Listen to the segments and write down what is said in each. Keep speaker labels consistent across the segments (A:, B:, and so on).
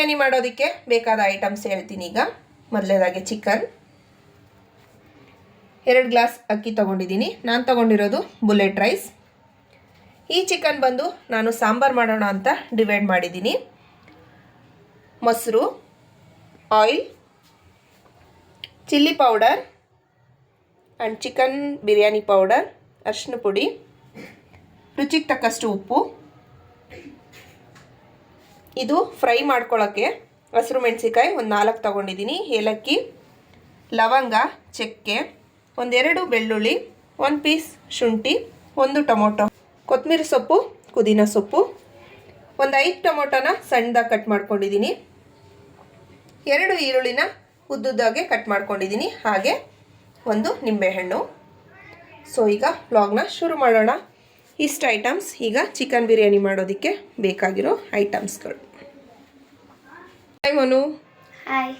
A: ಬಿರಿಯಾನಿ ಮಾಡೋದಕ್ಕೆ ಬೇಕಾದ ಐಟಮ್ಸ್ ಹೇಳ್ತೀನಿ ಈಗ. ಮೊದಲನೇದಾಗಿ ಚಿಕನ್ ಎರಡು ಗ್ಲಾಸ್ ಅಕ್ಕಿ ತೊಗೊಂಡಿದ್ದೀನಿ. ನಾನು ತೊಗೊಂಡಿರೋದು ಬುಲೆಟ್ ರೈಸ್ ಈ ಚಿಕನ್ ಬಂದು ನಾನು ಸಾಂಬಾರು ಮಾಡೋಣ ಅಂತ ಡಿವೈಡ್ ಮಾಡಿದ್ದೀನಿ. ಮೊಸರು oil chilli powder and chicken biryani powder ಅರಿಶಿನ ಪುಡಿ, ರುಚಿಗೆ ತಕ್ಕಷ್ಟು ಉಪ್ಪು. ಇದು ಫ್ರೈ ಮಾಡ್ಕೊಳ್ಳೋಕ್ಕೆ ಹಸಿರು ಮೆಣಸಿಕಾಯಿ ಒಂದು ನಾಲ್ಕು ತೊಗೊಂಡಿದ್ದೀನಿ ಏಲಕ್ಕಿ, ಲವಂಗ, ಚಕ್ಕೆ, ಒಂದೆರಡು ಬೆಳ್ಳುಳ್ಳಿ, ಒಂದು ಪೀಸ್ ಶುಂಠಿ, ಒಂದು ಟೊಮೊಟೊ ಕೊತ್ತಂಬರಿ ಸೊಪ್ಪು, ಪುದೀನ ಸೊಪ್ಪು, ಒಂದು ಐದು ಟೊಮೊಟೊನ ಸಣ್ಣದಾಗಿ ಕಟ್ ಮಾಡ್ಕೊಂಡಿದ್ದೀನಿ ಎರಡು ಈರುಳ್ಳಿನ ಉದ್ದುದ್ದಾಗೆ ಕಟ್ ಮಾಡ್ಕೊಂಡಿದ್ದೀನಿ ಹಾಗೆ ಒಂದು ನಿಂಬೆಹಣ್ಣು. ಸೊ ಈಗ ವ್ಲಾಗ್ನ ಶುರು ಮಾಡೋಣ. ಇಷ್ಟು ಐಟಮ್ಸ್ ಈಗ ಚಿಕನ್ ಬಿರಿಯಾನಿ ಮಾಡೋದಕ್ಕೆ ಬೇಕಾಗಿರೋ ಐಟಮ್ಸ್ಗಳು ಹಾಯ್ ಮೋನು.
B: ಹಾಯ್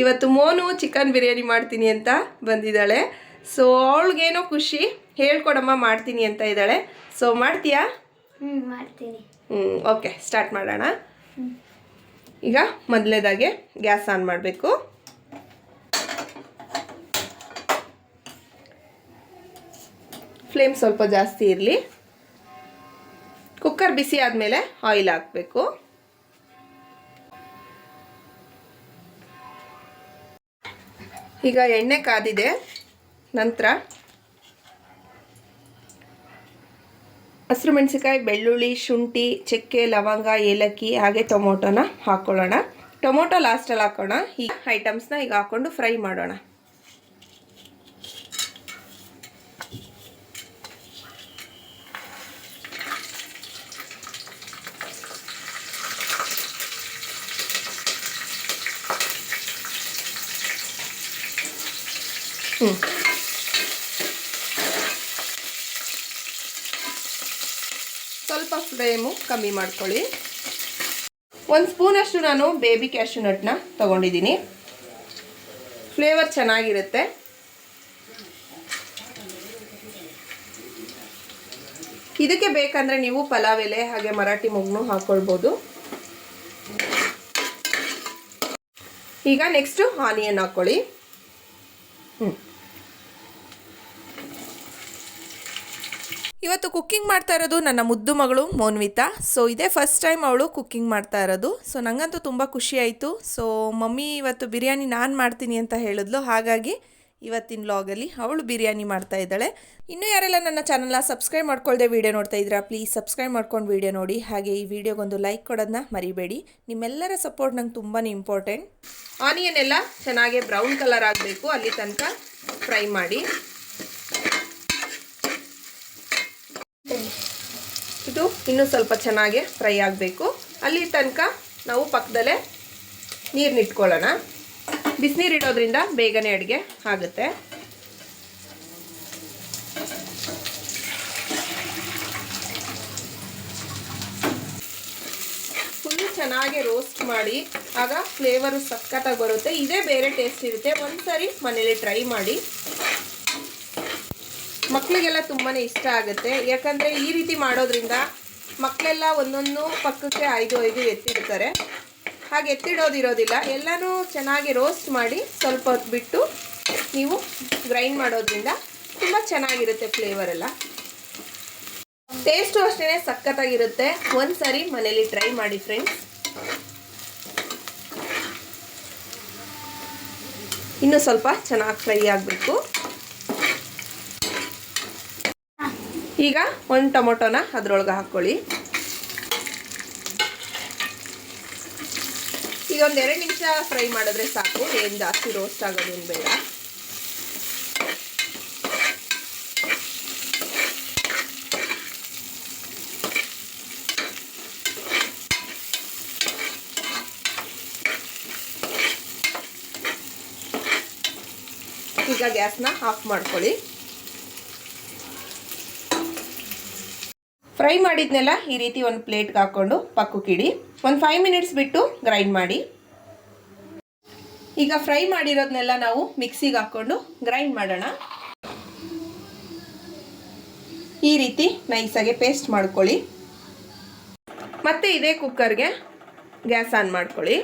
A: ಇವತ್ತು ಮೋನು ಚಿಕನ್ ಬಿರಿಯಾನಿ ಮಾಡ್ತೀನಿ ಅಂತ ಬಂದಿದ್ದಾಳೆ. ಸೊ ಅವಳಿಗೇನೋ ಖುಷಿ ಹೇಳ್ಕೊಡಮ್ಮ ಮಾಡ್ತೀನಿ ಅಂತ ಇದ್ದಾಳೆ. ಸೊ ಮಾಡ್ತೀಯಾ?
B: ಹ್ಞೂ ಮಾಡ್ತೀನಿ.
A: ಹ್ಞೂ ಓಕೆ ಸ್ಟಾರ್ಟ್ ಮಾಡೋಣ. ಈಗ ಮೊದಲನೇದಾಗೆ ಗ್ಯಾಸ್ ಆನ್ ಮಾಡಬೇಕು. ಫ್ಲೇಮ್ ಸ್ವಲ್ಪ ಜಾಸ್ತಿ ಇರಲಿ. ಕುಕ್ಕರ್ ಬಿಸಿ ಆದಮೇಲೆ ಆಯಿಲ್ ಹಾಕಬೇಕು. ಈಗ ಎಣ್ಣೆ ಕಾದಿದೆ. ನಂತರ ಹಸಿರು ಮೆಣಸಿಕಾಯಿ ಬೆಳ್ಳುಳ್ಳಿ, ಶುಂಠಿ, ಚಕ್ಕೆ, ಲವಂಗ, ಏಲಕ್ಕಿ, ಹಾಗೆ ಟೊಮೊಟೊನ ಹಾಕ್ಕೊಳ್ಳೋಣ ಟೊಮೊಟೊ ಲಾಸ್ಟಲ್ಲಿ ಹಾಕೋಣ. ಈ ಐಟಮ್ಸ್ನ ಈಗ ಹಾಕ್ಕೊಂಡು ಫ್ರೈ ಮಾಡೋಣ. ಹ್ಞೂ ಸ್ವಲ್ಪ ಫ್ಲೇಮು ಕಮ್ಮಿ ಮಾಡ್ಕೊಳ್ಳಿ. ಒಂದು ಸ್ಪೂನಷ್ಟು ನಾನು ಬೇಬಿ ಕ್ಯಾಶು ನಟ್ನ ತೊಗೊಂಡಿದ್ದೀನಿ. ಫ್ಲೇವರ್ ಚೆನ್ನಾಗಿರುತ್ತೆ. ಇದಕ್ಕೆ ಬೇಕಂದರೆ ನೀವು ಪಲಾವ್ ಎಲೆ ಹಾಗೆ ಮರಾಠಿ ಮೊಗ್ನು ಹಾಕ್ಕೊಳ್ಬೋದು ಈಗ ನೆಕ್ಸ್ಟು ಆನಿಯನ್ ಹಾಕ್ಕೊಳ್ಳಿ ಇವತ್ತು ಕುಕ್ಕಿಂಗ್ ಮಾಡ್ತಾ ಇರೋದು ನನ್ನ ಮುದ್ದು ಮಗಳು ಮೋನ್ವಿತಾ. ಸೊ ಇದೇ ಫಸ್ಟ್ ಟೈಮ್ ಅವಳು ಕುಕ್ಕಿಂಗ್ ಮಾಡ್ತಾ ಇರೋದು. ಸೊ ನನಗಂತೂ ತುಂಬ ಖುಷಿ ಆಯಿತು. ಸೊ ಮಮ್ಮಿ ಇವತ್ತು ಬಿರಿಯಾನಿ ನಾನು ಮಾಡ್ತೀನಿ ಅಂತ ಹೇಳಿದ್ಲು. ಹಾಗಾಗಿ ಇವತ್ತಿನ ವ್ಲಾಗಲ್ಲಿ ಅವಳು ಬಿರಿಯಾನಿ ಮಾಡ್ತಾ ಇದ್ದಾಳೆ. ಇನ್ನೂ ಯಾರೆಲ್ಲ ನನ್ನ ಚಾನಲ್ನ ಸಬ್ಸ್ಕ್ರೈಬ್ ಮಾಡ್ಕೊಳ್ಳದೆ ವೀಡಿಯೋ ನೋಡ್ತಾ ಇದ್ದೀರಾ ಪ್ಲೀಸ್ ಸಬ್ಸ್ಕ್ರೈಬ್ ಮಾಡ್ಕೊಂಡು ವೀಡಿಯೋ ನೋಡಿ. ಹಾಗೆ ಈ ವಿಡಿಯೋಗೊಂದು ಲೈಕ್ ಕೊಡೋದನ್ನ ಮರಿಬೇಡಿ. ನಿಮ್ಮೆಲ್ಲರ ಸಪೋರ್ಟ್ ನಂಗೆ ತುಂಬಾ ಇಂಪಾರ್ಟೆಂಟ್ ಆನಿಯನ್ ಎಲ್ಲ ಚೆನ್ನಾಗಿ ಬ್ರೌನ್ ಕಲರ್ ಆಗಬೇಕು. ಅಲ್ಲಿ ತನಕ ಫ್ರೈ ಮಾಡಿ. ಇದು ಇನ್ನೂ ಸ್ವಲ್ಪ ಚೆನ್ನಾಗಿ ಫ್ರೈ ಆಗಬೇಕು. ಅಲ್ಲಿ ತನಕ ನಾವು ಪಕ್ಕದಲ್ಲೇ ನೀರು ಇಟ್ಕೊಳ್ಳೋಣ. ಬಿಸಿನೀರು ಇಡೋದ್ರಿಂದ ಬೇಗನೆ ಅಡುಗೆ ಆಗುತ್ತೆ. ಫುಲ್ ಚೆನ್ನಾಗಿ ರೋಸ್ಟ್ ಮಾಡಿ, ಆಗ ಫ್ಲೇವರು ಸಖತ್ತಾಗಿ ಬರುತ್ತೆ. ಇದೇ ಬೇರೆ ಟೇಸ್ಟ್ ಇರುತ್ತೆ. ಒಂದ್ಸರಿ ಮನೇಲಿ ಟ್ರೈ ಮಾಡಿ. ಮಕ್ಕಳಿಗೆಲ್ಲ ತುಂಬಾ ಇಷ್ಟ ಆಗುತ್ತೆ. ಯಾಕಂದರೆ ಈ ರೀತಿ ಮಾಡೋದ್ರಿಂದ ಮಕ್ಕಳೆಲ್ಲ ಒಂದೊಂದು ಪಕ್ಕಕ್ಕೆ ಐದು ಐದು ಎತ್ತಿಡ್ತಾರೆ. ಹಾಗೆ ಎತ್ತಿಡೋದಿರೋದಿಲ್ಲ. ಎಲ್ಲನೂ ಚೆನ್ನಾಗಿ ರೋಸ್ಟ್ ಮಾಡಿ ಸ್ವಲ್ಪ ಹೊತ್ತು ಬಿಟ್ಟು ನೀವು ಗ್ರೈಂಡ್ ಮಾಡೋದ್ರಿಂದ ತುಂಬ ಚೆನ್ನಾಗಿರುತ್ತೆ ಫ್ಲೇವರ್ ಎಲ್ಲ. ಟೇಸ್ಟು ಅಷ್ಟೇ ಸಖತ್ತಾಗಿರುತ್ತೆ. ಒಂದು ಸಾರಿ ಮನೇಲಿ ಟ್ರೈ ಮಾಡಿ ಫ್ರೆಂಡ್ಸ್ ಇನ್ನು ಸ್ವಲ್ಪ ಚೆನ್ನಾಗಿ ಫ್ರೈ ಆಗಬೇಕು. ಈಗ ಒಂದು ಟೊಮೊಟೊನ ಅದ್ರೊಳಗೆ ಹಾಕ್ಕೊಳ್ಳಿ ಒಂದು ಎರಡು ನಿಮಿಷ ಫ್ರೈ ಮಾಡಿದ್ರೆ ಸಾಕು. ಏನು ಜಾಸ್ತಿ ರೋಸ್ಟ್ ಆಗೋದೇನು ಬೇಡ. ಈಗ ಗ್ಯಾಸ್ನ ಆಫ್ ಮಾಡ್ಕೊಳ್ಳಿ. ಫ್ರೈ ಮಾಡಿದ್ನೆಲ್ಲ ಈ ರೀತಿ ಒಂದು ಪ್ಲೇಟ್ಗೆ ಹಾಕ್ಕೊಂಡು ಪಕ್ಕಕ್ಕಿಡಿ ಒಂದು ಫೈವ್ ಮಿನಿಟ್ಸ್ ಬಿಟ್ಟು ಗ್ರೈಂಡ್ ಮಾಡಿ. ಈಗ ಫ್ರೈ ಮಾಡಿರೋದನ್ನೆಲ್ಲ ನಾವು ಮಿಕ್ಸಿಗೆ ಹಾಕ್ಕೊಂಡು ಗ್ರೈಂಡ್ ಮಾಡೋಣ. ಈ ರೀತಿ ನೈಸಾಗಿ ಪೇಸ್ಟ್ ಮಾಡ್ಕೊಳ್ಳಿ. ಮತ್ತೆ ಇದೇ ಕುಕ್ಕರ್ಗೆ ಗ್ಯಾಸ್ ಆನ್ ಮಾಡ್ಕೊಳ್ಳಿ.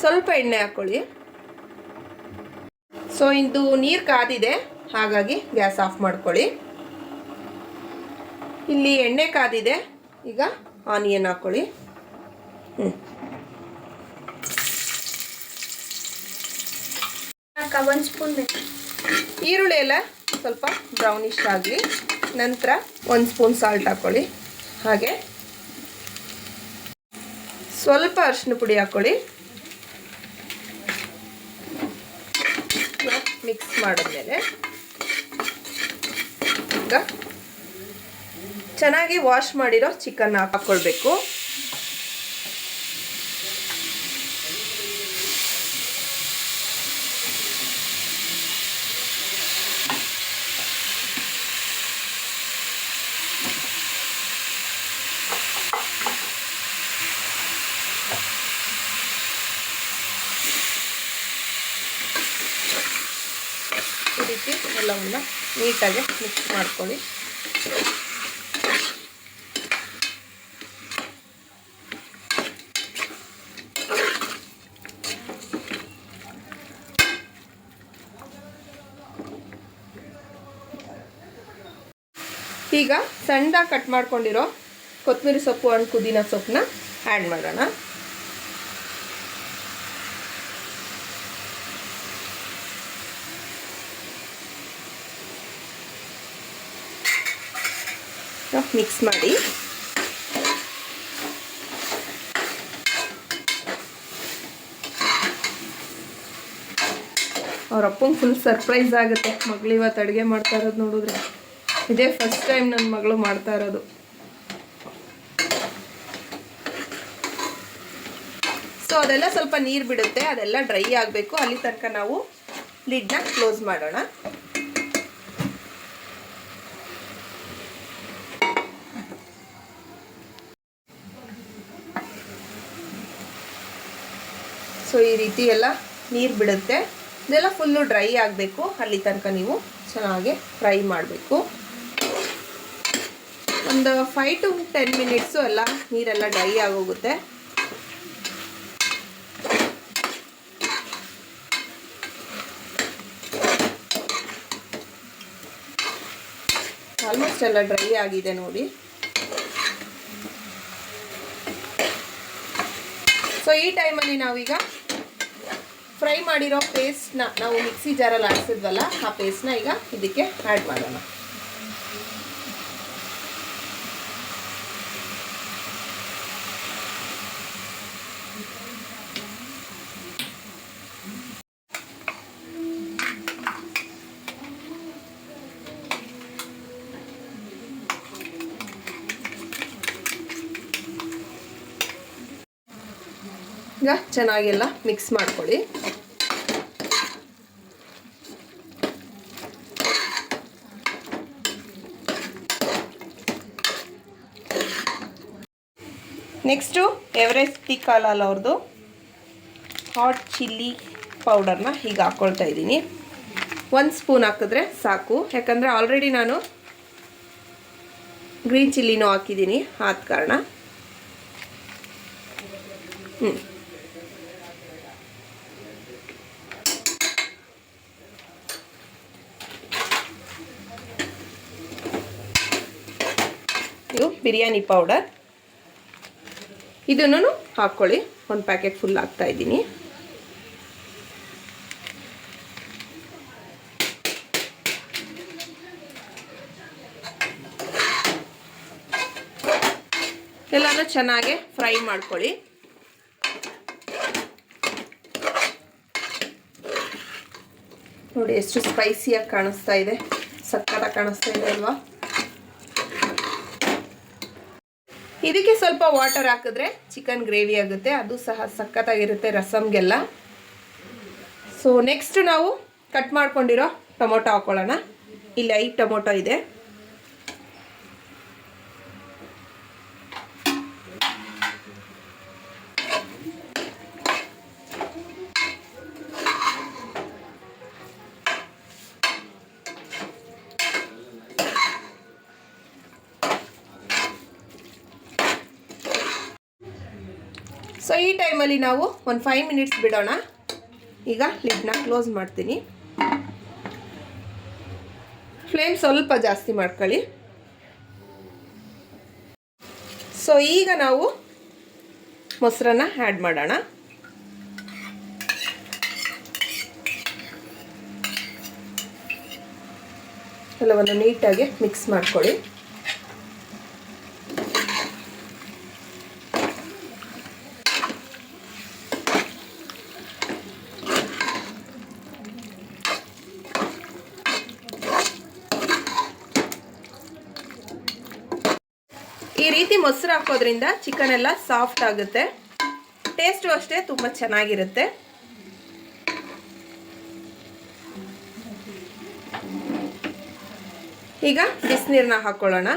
A: ಸ್ವಲ್ಪ ಎಣ್ಣೆ ಹಾಕ್ಕೊಳ್ಳಿ. ಸೊ ಇದು ನೀರು ಕಾದಿದೆ. ಹಾಗಾಗಿ ಗ್ಯಾಸ್ ಆಫ್ ಮಾಡ್ಕೊಳ್ಳಿ. ಇಲ್ಲಿ ಎಣ್ಣೆ ಕಾದಿದೆ. ಈಗ ಆನಿಯನ್ ಹಾಕ್ಕೊಳ್ಳಿ ಹ್ಞೂ
B: ಒಂದು ಸ್ಪೂನ್
A: ಈರುಳ್ಳಿ ಎಲ್ಲ ಸ್ವಲ್ಪ ಬ್ರೌನಿಶ್ ಆಗಲಿ. ನಂತರ ಒಂದು ಸ್ಪೂನ್ ಸಾಲ್ಟ್ ಹಾಕ್ಕೊಳ್ಳಿ ಹಾಗೆ. ಸ್ವಲ್ಪ ಅರಿಶಿನ ಪುಡಿ ಹಾಕ್ಕೊಳ್ಳಿ ಮಿಕ್ಸ್ ಮಾಡಿದ್ಮೇಲೆ ಚೆನ್ನಾಗಿ ವಾಶ್ ಮಾಡಿರೋ ಚಿಕನ್ ಹಾಕ್ಕೊಳ್ಬೇಕು ಈ ರೀತಿ ಎಲ್ಲವನ್ನ ನೀಟಾಗಿ ಮಿಕ್ಸ್ ಮಾಡ್ಕೊಳ್ಳಿ. ಈಗ ಸಣ್ಣದಾಗಿ ಕಟ್ ಮಾಡ್ಕೊಂಡಿರೋ ಕೊತ್ತಂಬರಿ ಸೊಪ್ಪು ಅಂಡ್ ಪುದೀನ ಸೊಪ್ಪನ್ನ ಆ್ಯಡ್ ಮಾಡೋಣ. ಮಿಕ್ಸ್ ಮಾಡಿ. ಅವ್ರ ಫುಲ್ ಸರ್ಪ್ರೈಸ್ ಆಗುತ್ತೆ. ಮಗಳು ಇವತ್ತು ಅಡುಗೆ ಮಾಡ್ತಾ ಇರೋದು ನೋಡಿದ್ರೆ. ಇದೇ ಫಸ್ಟ್ ಟೈಮ್ ನನ್ನ ಮಗಳು ಮಾಡ್ತಾ ಇರೋದು. ಸೊ ಅದೆಲ್ಲ ಸ್ವಲ್ಪ ನೀರು ಬಿಡುತ್ತೆ. ಅದೆಲ್ಲ ಡ್ರೈ ಆಗಬೇಕು. ಅಲ್ಲಿ ತನಕ ನಾವು ಲಿಡ್ನ ಕ್ಲೋಸ್ ಮಾಡೋಣ. ಸೊ, ಈ ರೀತಿ ಎಲ್ಲ ನೀರು ಬಿಡುತ್ತೆ. ಇದೆಲ್ಲ ಫುಲ್ಲು ಡ್ರೈ ಆಗಬೇಕು. ಅಲ್ಲಿ ತನಕ ನೀವು ಚೆನ್ನಾಗಿ ಫ್ರೈ ಮಾಡಬೇಕು. ಒಂದು ಫೈವ್ ಟು ಟೆನ್ ಮಿನಿಟ್ಸು ಎಲ್ಲ ನೀರೆಲ್ಲ ಡ್ರೈ ಆಗೋಗುತ್ತೆ. ಆಲ್ಮೋಸ್ಟ್ ಎಲ್ಲ ಡ್ರೈ ಆಗಿದೆ ನೋಡಿ. ಸೊ ಈ ಟೈಮಲ್ಲಿ ನಾವೀಗ ಫ್ರೈ ಮಾಡಿರೋ ಪೇಸ್ಟ್ನ ನಾವು ಮಿಕ್ಸಿ ಜಾರಲ್ಲಿ ಹಾಕ್ಸಿದ್ವಲ್ಲ, ಆ ಪೇಸ್ಟ್ನ ಈಗ ಇದಕ್ಕೆ ಆ್ಯಡ್ ಮಾಡೋಣ. ಈಗ ಚೆನ್ನಾಗೆಲ್ಲ ಮಿಕ್ಸ್ ಮಾಡ್ಕೊಳ್ಳಿ. ನೆಕ್ಸ್ಟು ಎವರೆಸ್ಟ್ ಟೀ ಕಾಲಾಲ್ ಅವ್ರದ್ದು ಹಾಟ್ ಚಿಲ್ಲಿ ಪೌಡರ್ನ ಹೀಗೆ ಹಾಕ್ಕೊಳ್ತಾ ಇದ್ದೀನಿ. ಒಂದು ಸ್ಪೂನ್ ಹಾಕಿದ್ರೆ ಸಾಕು. ಯಾಕಂದರೆ ಆಲ್ರೆಡಿ ನಾನು ಗ್ರೀನ್ ಚಿಲ್ಲಿನೂ ಹಾಕಿದ್ದೀನಿ. ಆದ ಕಾರಣ. ಇದು ಬಿರಿಯಾನಿ ಪೌಡರ್. ಇದನ್ನು ಹಾಕ್ಕೊಳ್ಳಿ ಒಂದು ಪ್ಯಾಕೆಟ್ ಫುಲ್ ಹಾಕ್ತಾ ಇದ್ದೀನಿ. ಎಲ್ಲನೂ ಚೆನ್ನಾಗಿ ಫ್ರೈ ಮಾಡ್ಕೊಳ್ಳಿ. ನೋಡಿ, ಎಷ್ಟು ಸ್ಪೈಸಿಯಾಗಿ ಕಾಣಿಸ್ತಾ ಇದೆ. ಸಕ್ಕತ್ತಾಗಿ ಕಾಣಿಸ್ತಾ ಇದೆ ಅಲ್ವಾ? ಇದಕ್ಕೆ ಸ್ವಲ್ಪ ವಾಟರ್ ಹಾಕಿದ್ರೆ ಚಿಕನ್ ಗ್ರೇವಿ ಆಗುತ್ತೆ. ಅದು ಸಹ ಸಖತ್ತಾಗಿರುತ್ತೆ ರಸಮ್ಗೆಲ್ಲ. ಸೊ ನೆಕ್ಸ್ಟ್ ನಾವು ಕಟ್ ಮಾಡ್ಕೊಂಡಿರೋ ಟೊಮೊಟೊ ಹಾಕೊಳ್ಳೋಣ. ಇಲ್ಲಿ ಐದು ಟೊಮೊಟೊ ಇದೆ. ಈ ಟೈಮಲ್ಲಿ ನಾವು ಒಂದು ಫೈವ್ ಮಿನಿಟ್ಸ್ ಬಿಡೋಣ. ಈಗ ಲಿಡ್ನ ಕ್ಲೋಸ್ ಮಾಡ್ತೀನಿ. ಫ್ಲೇಮ್ ಸ್ವಲ್ಪ ಜಾಸ್ತಿ ಮಾಡ್ಕೊಳ್ಳಿ. ಸೊ ಈಗ ನಾವು ಮೊಸರನ್ನ ಆ್ಯಡ್ ಮಾಡೋಣ. ಎಲ್ಲವನ್ನು ನೀಟಾಗಿ ಮಿಕ್ಸ್ ಮಾಡ್ಕೊಳ್ಳಿ. ಈ ರೀತಿ ಮೊಸರು ಹಾಕೋದ್ರಿಂದ ಚಿಕನ್ ಎಲ್ಲ ಸಾಫ್ಟ್ ಆಗುತ್ತೆ. ಟೇಸ್ಟು ಅಷ್ಟೇ ತುಂಬ ಚೆನ್ನಾಗಿರುತ್ತೆ. ಈಗ ಬಿಸಿನೀರನ್ನ ಹಾಕೊಳ್ಳೋಣ.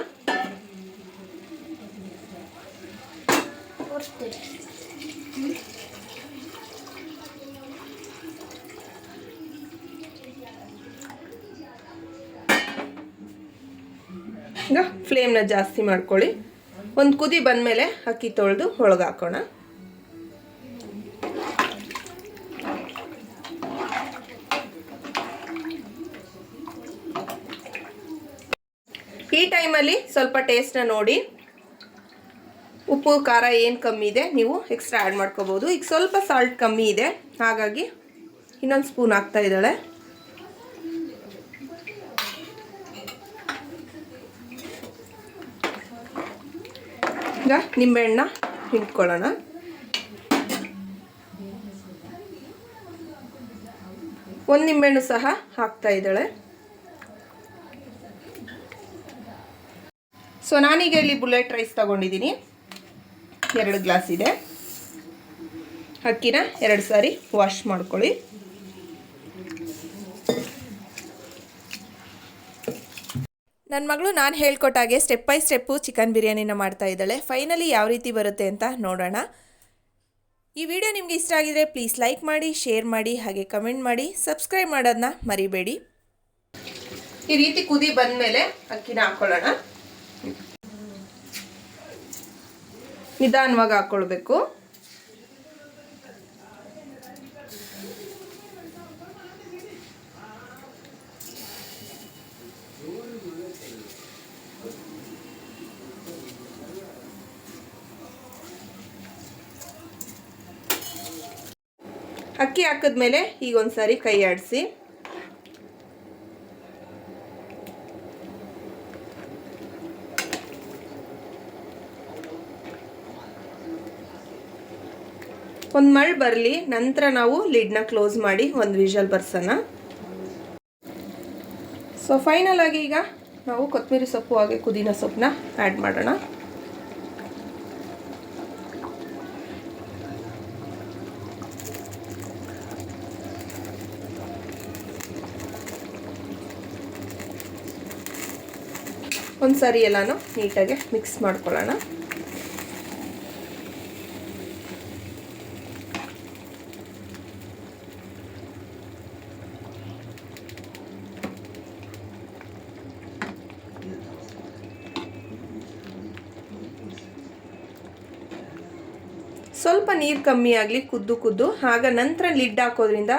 A: ಈಗ ಫ್ಲೇಮ್ನ ಜಾಸ್ತಿ ಮಾಡ್ಕೊಳ್ಳಿ. ಒಂದು ಕುದಿ ಬಂದಮೇಲೆ ಅಕ್ಕಿ ತೊಳೆದು ಒಳಗೆ ಹಾಕೋಣ ಈ ಟೈಮಲ್ಲಿ ಸ್ವಲ್ಪ ಟೇಸ್ಟ್ನ ನೋಡಿ. ಉಪ್ಪು, ಖಾರ ಏನು ಕಮ್ಮಿ ಇದೆ ನೀವು ಎಕ್ಸ್ಟ್ರಾ ಆ್ಯಡ್ ಮಾಡ್ಕೋಬೋದು. ಈಗ ಸ್ವಲ್ಪ ಸಾಲ್ಟ್ ಕಮ್ಮಿ ಇದೆ. ಹಾಗಾಗಿ ಇನ್ನೊಂದು ಸ್ಪೂನ್ ಹಾಕ್ತಾ ಇದ್ದಾಳೆ. ಈಗ ನಿಂಬೆಹಣ್ಣ ಹಿಂಡ್ಕೊಳ್ಳೋಣ. ಒಂದು ನಿಂಬೆಹಣ್ಣು ಸಹ ಹಾಕ್ತಾ ಇದ್ದಾಳೆ. ಸೊ ನಾನೀಗ ಇಲ್ಲಿ ಬುಲೆಟ್ ರೈಸ್ ತಗೊಂಡಿದ್ದೀನಿ. ಎರಡು ಗ್ಲಾಸ್ ಇದೆ. ಅಕ್ಕಿನ ಎರಡು ಸಾರಿ ವಾಶ್ ಮಾಡ್ಕೊಳ್ಳಿ. ನನ್ನ ಮಗಳು ನಾನು ಹೇಳ್ಕೊಟ್ಟಾಗೆ ಸ್ಟೆಪ್ ಬೈ ಸ್ಟೆಪ್ಪು ಚಿಕನ್ ಬಿರಿಯಾನಿನ ಮಾಡ್ತಾ ಇದ್ದಾಳೆ. ಫೈನಲಿ ಯಾವ ರೀತಿ ಬರುತ್ತೆ ಅಂತ ನೋಡೋಣ. ಈ ವಿಡಿಯೋ ನಿಮಗೆ ಇಷ್ಟ ಆಗಿದ್ರೆ ಪ್ಲೀಸ್ ಲೈಕ್ ಮಾಡಿ ಶೇರ್ ಮಾಡಿ, ಹಾಗೆ ಕಮೆಂಟ್ ಮಾಡಿ ಸಬ್ಸ್ಕ್ರೈಬ್ ಮಾಡೋದನ್ನ ಮರಿಬೇಡಿ. ಈ ರೀತಿ ಕುದಿ ಬಂದಮೇಲೆ ಅಕ್ಕಿನ ಹಾಕ್ಕೊಳ್ಳೋಣ ನಿಧಾನವಾಗಿ ಹಾಕ್ಕೊಳ್ಬೇಕು ಅಕ್ಕಿ ಹಾಕಿದ್ಮೇಲೆ ಈಗ ಒಂದ್ಸಾರಿ ಕೈ ಆಡಿಸಿ. ಒಂದು ಮಳ್ ಬರಲಿ, ನಂತರ ನಾವು ಲಿಡ್ನ ಕ್ಲೋಸ್ ಮಾಡಿ ಒಂದು ವಿಷಲ್ ಬರ್ಸೋಣ. ಸೊ ಫೈನಲ್ ಆಗಿ ಈಗ ನಾವು ಕೊತ್ತಂಬರಿ ಸೊಪ್ಪು ಹಾಗೆ ಪುದೀನ ಸೊಪ್ಪನ್ನ ಆ್ಯಡ್ ಮಾಡೋಣ. ಒಂದು ಸಾರಿ ಎಲ್ಲನೂ ನೀಟಾಗಿ ಮಿಕ್ಸ್ ಮಾಡ್ಕೊಳ್ಳೋಣ. ಸ್ವಲ್ಪ ನೀರು ಕಮ್ಮಿ ಆಗಲಿ, ಕುದ್ದು ಕುದ್ದು. ಆಗ ನಂತರ ಲಿಡ್ ಹಾಕೋದ್ರಿಂದ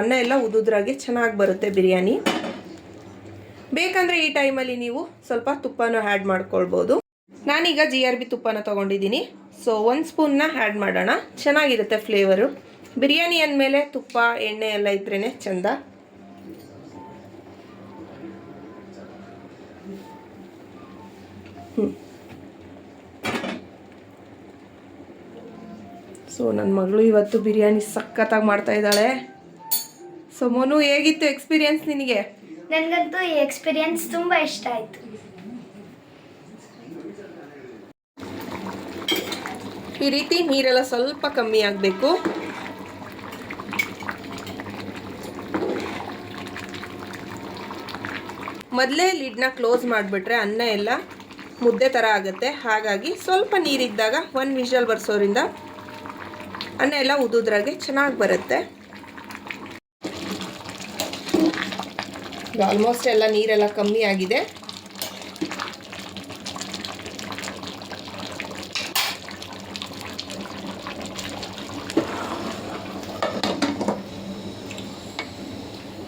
A: ಅನ್ನ ಎಲ್ಲ ಉದುದ್ರಾಗೆ ಚೆನ್ನಾಗಿ ಬರುತ್ತೆ ಬಿರಿಯಾನಿ. ಬೇಕಂದರೆ ಈ ಟೈಮಲ್ಲಿ ನೀವು ಸ್ವಲ್ಪ ತುಪ್ಪನ ಆ್ಯಡ್ ಮಾಡ್ಕೊಳ್ಬೋದು. ನಾನೀಗ ಜಿ ಆರ್ ಬಿ ತುಪ್ಪನ ತೊಗೊಂಡಿದ್ದೀನಿ. ಸೊ ಒಂದು ಸ್ಪೂನ್ನ ಆ್ಯಡ್ ಮಾಡೋಣ. ಚೆನ್ನಾಗಿರುತ್ತೆ ಫ್ಲೇವರು ಬಿರಿಯಾನಿ ಅಂದಮೇಲೆ ತುಪ್ಪ, ಎಣ್ಣೆ ಎಲ್ಲ ಇದ್ರೇ ಚೆಂದ. ಸೊ ನನ್ನ ಮಗಳು ಇವತ್ತು ಬಿರಿಯಾನಿ ಸಖತ್ತಾಗಿ ಮಾಡ್ತಾ ಇದ್ದಾಳೆ. ಸೊ ಮನು ಹೇಗಿತ್ತು ಎಕ್ಸ್ಪೀರಿಯನ್ಸ್ ನಿನಗೆ?
B: ನನಗಂತೂ ಈ ಎಕ್ಸ್ಪೀರಿಯನ್ಸ್ ತುಂಬ ಇಷ್ಟ ಆಯಿತು.
A: ಈ ರೀತಿ ನೀರೆಲ್ಲ ಸ್ವಲ್ಪ ಕಮ್ಮಿ ಆಗಬೇಕು. ಮೊದಲೇ ಲಿಡ್ನ ಕ್ಲೋಸ್ ಮಾಡಿಬಿಟ್ರೆ ಅನ್ನ ಎಲ್ಲ ಮುದ್ದೆ ಥರ ಆಗುತ್ತೆ. ಹಾಗಾಗಿ ಸ್ವಲ್ಪ ನೀರಿದ್ದಾಗ ಒಂದು ವಿಷಲ್ ಬರ್ಸೋರಿಂದ ಅನ್ನ ಎಲ್ಲ ಉದುದ್ರಾಗೆ ಚೆನ್ನಾಗಿ ಬರುತ್ತೆ. ಆಲ್ಮೋಸ್ಟ್ ಎಲ್ಲ ನೀರೆಲ್ಲ ಕಮ್ಮಿ ಆಗಿದೆ.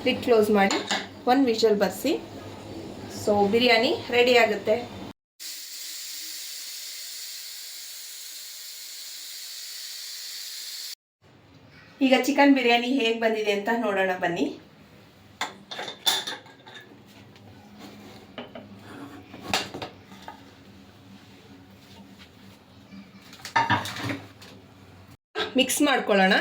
A: ಲಿಟ್ ಕ್ಲೋಸ್ ಮಾಡಿ. ಒಂದು ವಿಷಲ್ ಬರ್ಸಿ. ಸೊ ಬಿರಿಯಾನಿ ರೆಡಿ ಆಗುತ್ತೆ. ಈಗ ಚಿಕನ್ ಬಿರಿಯಾನಿ ಹೇಗೆ ಬಂದಿದೆ ಅಂತ ನೋಡೋಣ ಬನ್ನಿ. ಮಿಕ್ಸ್ ಮಾಡ್ಕೊಳ್ಳೋಣ.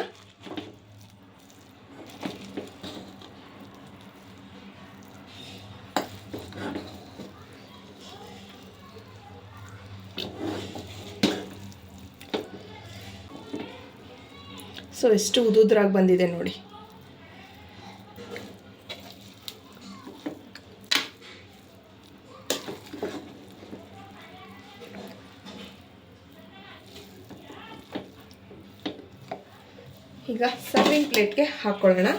A: ಸೊ ಎಷ್ಟು ಉದುದ್ರಾಗಿ ಬಂದಿದೆ ನೋಡಿ. ಪ್ಲೇಟ್ಗೆ ಹಾಕ್ಕೊಳ್ಳೋಣ.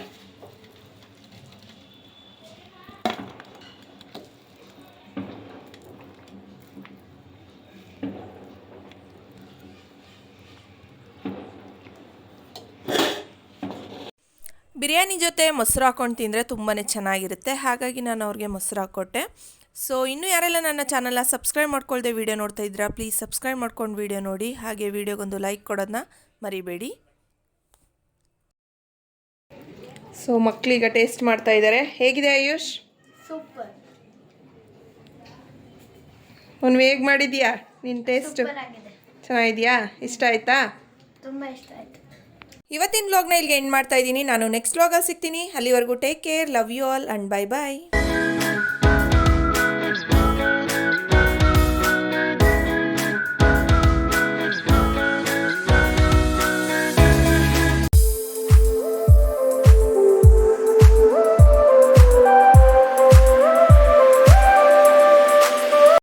C: ಬಿರಿಯಾನಿ ಜೊತೆ ಮೊಸರು ಹಾಕ್ಕೊಂಡು ತಿಂದರೆ ತುಂಬಾ ಚೆನ್ನಾಗಿರುತ್ತೆ. ಹಾಗಾಗಿ ನಾನು ಅವ್ರಿಗೆ ಮೊಸರು ಹಾಕ್ಕೊಟ್ಟೆ ಸೊ ಇನ್ನೂ ಯಾರೆಲ್ಲ ನನ್ನ ಚಾನಲ್ನ ಸಬ್ಸ್ಕ್ರೈಬ್ ಮಾಡ್ಕೊಳ್ದೆ ವೀಡಿಯೋ ನೋಡ್ತಾ ಇದ್ದೀರಾ ಪ್ಲೀಸ್ ಸಬ್ಸ್ಕ್ರೈಬ್ ಮಾಡ್ಕೊಂಡು ವೀಡಿಯೋ ನೋಡಿ. ಹಾಗೆ ವೀಡಿಯೋಗೊಂದು ಲೈಕ್ ಕೊಡೋದನ್ನ ಮರಿಬೇಡಿ.
A: ಸೊ ಮಕ್ಕಳೀಗ ಟೇಸ್ಟ್ ಮಾಡ್ತಾ ಇದ್ದಾರೆ ಹೇಗಿದೆ ಆಯುಷ್?
B: ಸೂಪರ್
A: ಒಂದು ಹೇಗೆ ಮಾಡಿದ್ಯಾ ನಿನ್ನ ಟೇಸ್ಟ್? ಚೆನ್ನಾಗಿದ್ಯಾ? ಇಷ್ಟ ಆಯ್ತಾ?
B: ತುಂಬ ಇಷ್ಟ ಆಯಿತು.
C: ಇವತ್ತಿನ ವ್ಲಾಗ್ನ ಇಲ್ಲಿಗೆ ಎಂಡ್ ಮಾಡ್ತಾ ಇದ್ದೀನಿ. ನಾನು ನೆಕ್ಸ್ಟ್ ವ್ಲಾಗಲ್ಲಿ ಸಿಗ್ತೀನಿ. ಅಲ್ಲಿವರೆಗೂ take care love you all and bye bye